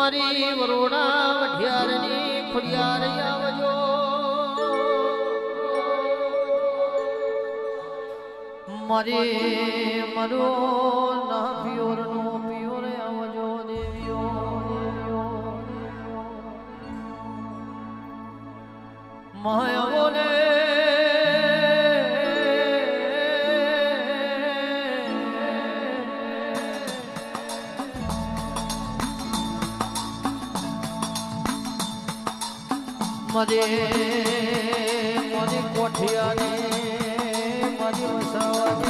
મારી વરોડા વઢિયારની ખુડિયાર આવજો. મારી મરો ના પિયોર નો પિયોર આવજો દેવીઓ. માયા મજે કોઠિયાની મજે વસાવાની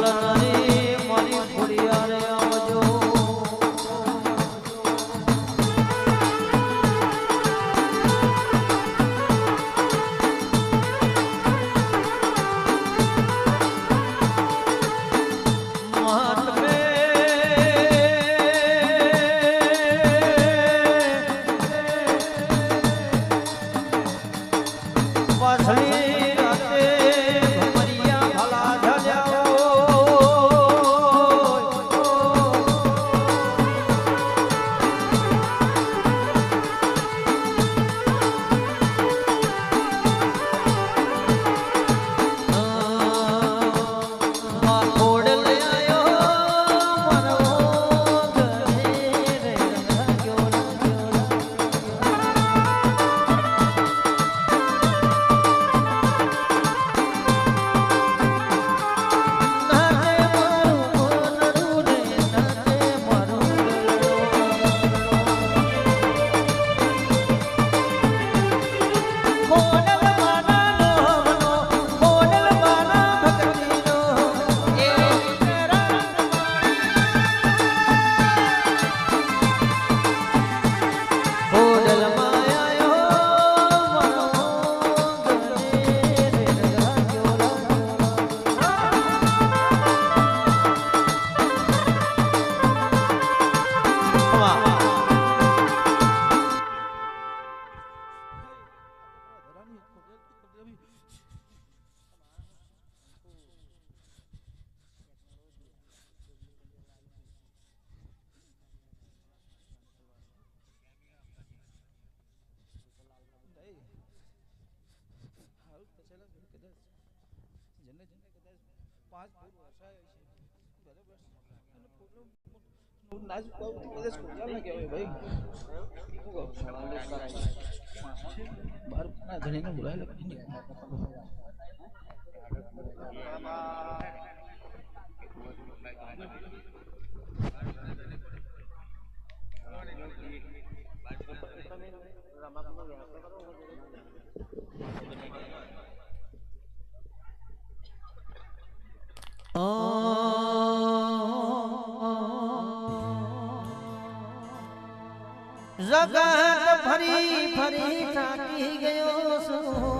la la પાંચ ફૂટ વરસાય છે. બરાબર અને ફૂટનું નાચ બધા સ્કૂલમાં કહેવાય ભાઈ. બાર ના ધણીને બોલાયેલા કઈ જગત ફરી ફરી થાકી ગયો છું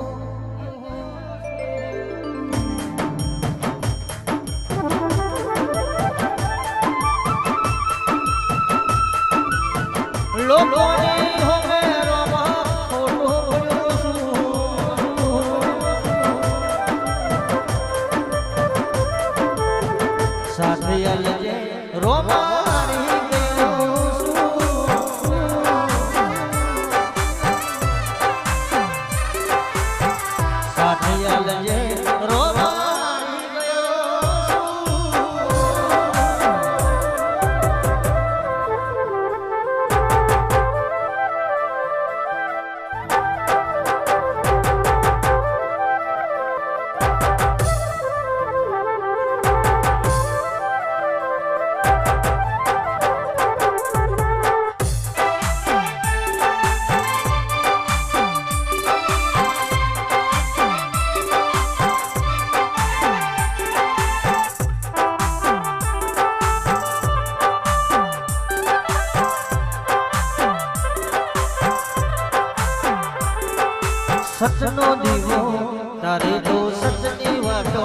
તારે તો સતની વાતો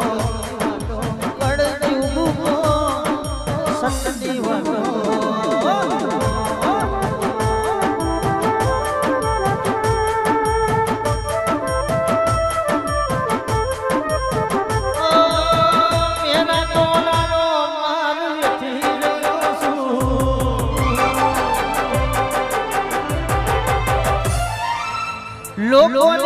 પડતી ઊભો સતની વાતો. લોકો